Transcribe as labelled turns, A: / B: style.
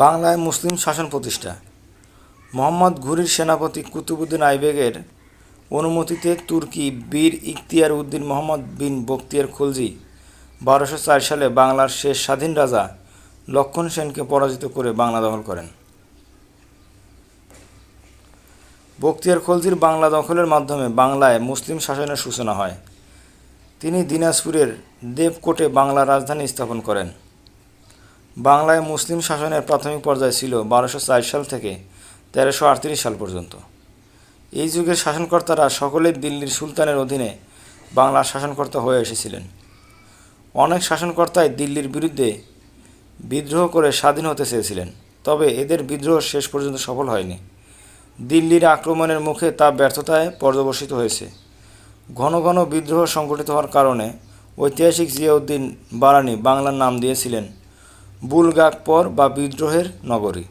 A: বাংলায় মুসলিম শাসন প্রতিষ্ঠা। মোহাম্মদ ঘুরির সেনাপতি কুতুবুদ্দিন আইবেগের অনুমতিতে তুর্কি বীর ইখতিয়ার উদ্দিন মোহাম্মদ বিন বখতিয়ার খলজি বারোশো চার সালে বাংলার শেষ স্বাধীন রাজা লক্ষণ সেনকে পরাজিত করে বাংলা দখল করেন। বক্তিয়ার খলজির বাংলা দখলের মাধ্যমে বাংলায় মুসলিম শাসনের সূচনা হয়। তিনি দিনাজপুরের দেবকোটে বাংলা রাজধানী স্থাপন করেন। বাংলায় মুসলিম শাসনের প্রাথমিক পর্যায় ছিল বারোশো চার সাল থেকে তেরোশো আটত্রিশ সাল পর্যন্ত। এই যুগের শাসনকর্তারা সকলেই দিল্লির সুলতানের অধীনে বাংলার শাসনকর্তা হয়ে এসেছিলেন। অনেক শাসনকর্তাই দিল্লির বিরুদ্ধে বিদ্রোহ করে স্বাধীন হতে চেয়েছিলেন, তবে এদের বিদ্রোহ শেষ পর্যন্ত সফল হয়নি। দিল্লির আক্রমণের মুখে তা ব্যর্থতায় পর্যবসিত হয়েছে। ঘন ঘন বিদ্রোহ সংঘটিত হওয়ার কারণে ঐতিহাসিক জিয়াউদ্দিন বারানি বাংলার নাম দিয়েছিলেন বুলগাকপর বা বিদ্রোহের নগরী।